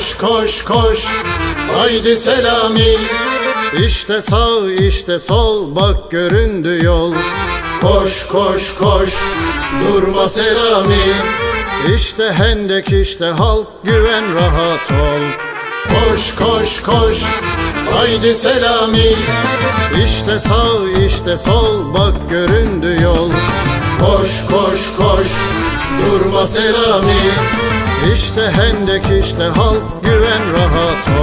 Koş koş koş. Haydi Selami. İşte sağ işte sol. Bak göründü yol. Koş koş koş. Durma Selami. İşte hendek işte halk. Güven rahat ol. Koş koş koş. Haydi Selami. İşte sağ işte sol. Bak göründü yol. Koş koş koş. Durma Selami İşte hendek işte halk güven rahat ol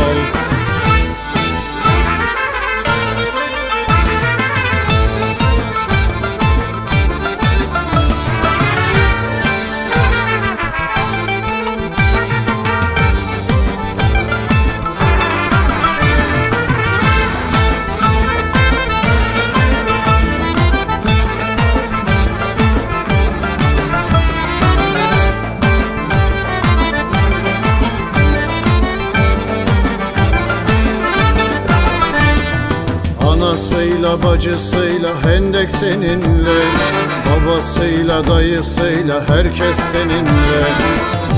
Anasıyla bacısıyla hendek seninle Babasıyla dayısıyla herkes seninle.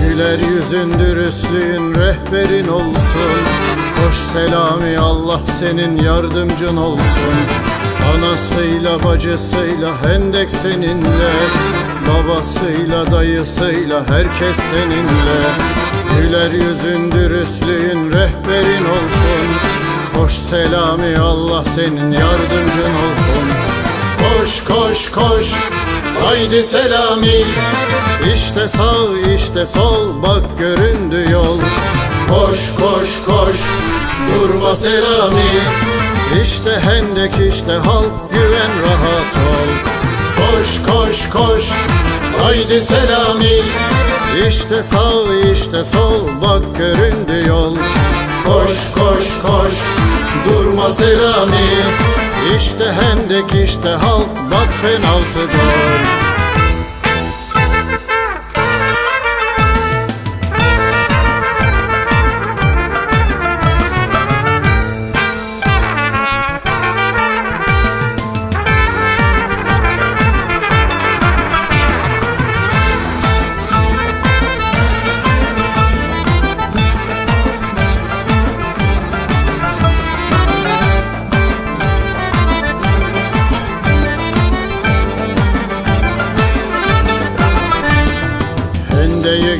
Güler yüzün dürüstlüğün rehberin olsun. Koş selami Allah senin yardımcın olsun. Anasıyla bacısıyla hendek seninle Babasıyla dayısıyla herkes seninle. Güler yüzün dürüstlüğün rehberin olsun Koş selami Allah senin yardımcın olsun. Koş koş koş Haydi selami. İşte sağ işte sol bak göründü yol. Koş koş koş Durma selami. İşte hendek işte halk güven rahat ol. Koş koş koş Haydi selami. İşte sağ işte sol bak göründü yol Koş koş koş Durma selami. İşte hendek işte halk Bak penaltı gol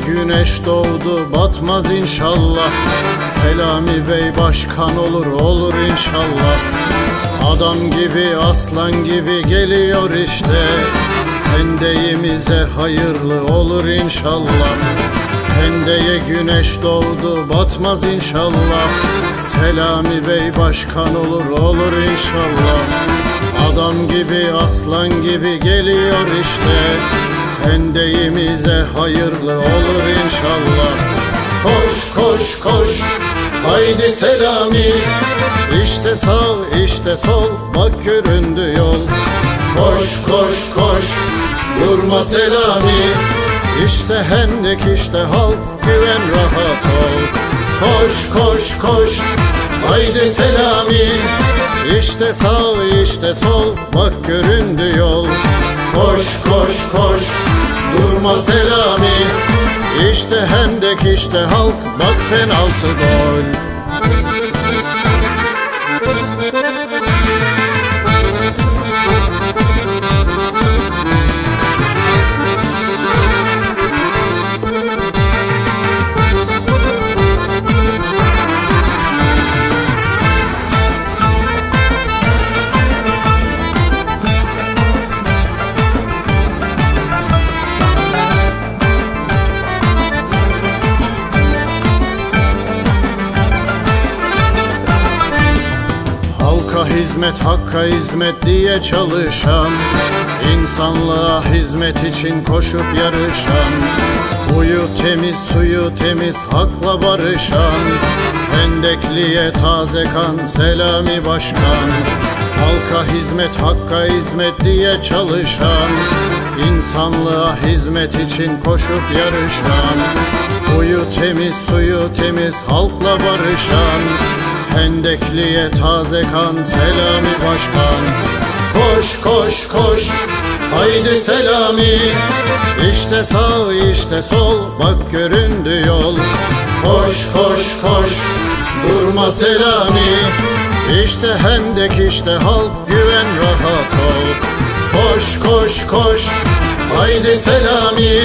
güneş doğdu batmaz inşallah. Selami Bey başkan olur olur inşallah. Adam gibi aslan gibi geliyor işte. Hendeğimize hayırlı olur inşallah. Hendeye güneş doğdu batmaz inşallah. Selami Bey başkan olur olur inşallah. Adam gibi aslan gibi geliyor işte Hendeğimize hayırlı olur inşallah. Koş koş koş Haydi selami. İşte sağ işte sol Bak göründü yol. Koş koş koş Durma selami. İşte hendek işte halk Güven rahat ol. Koş koş koş Haydi selami. İşte sağ işte sol Bak göründü yol Koş koş koş Durma selami. İşte hendek işte halk Bak penaltı gol hizmet, hakka hizmet diye çalışan insanlığa hizmet için koşup yarışan Huyu temiz, suyu temiz, hakla barışan Hendekliye taze kan, selami başkan Halka hizmet, hakka hizmet diye çalışan insanlığa hizmet için koşup yarışan Huyu temiz, suyu temiz, halkla barışan Hendekliye taze kan selami başkan. Koş koş koş Haydi Selami. İşte sağ işte sol bak göründü yol. Koş koş koş durma Selami. İşte hendek işte halk güven rahat ol. Koş koş koş haydi Selami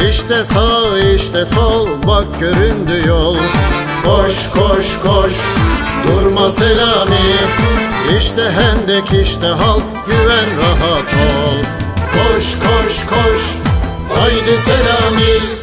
İşte sağ işte sol bak göründü yol. Koş koş koş durma Selami. İşte hendek işte halk güven rahat ol. Koş koş koş haydi Selami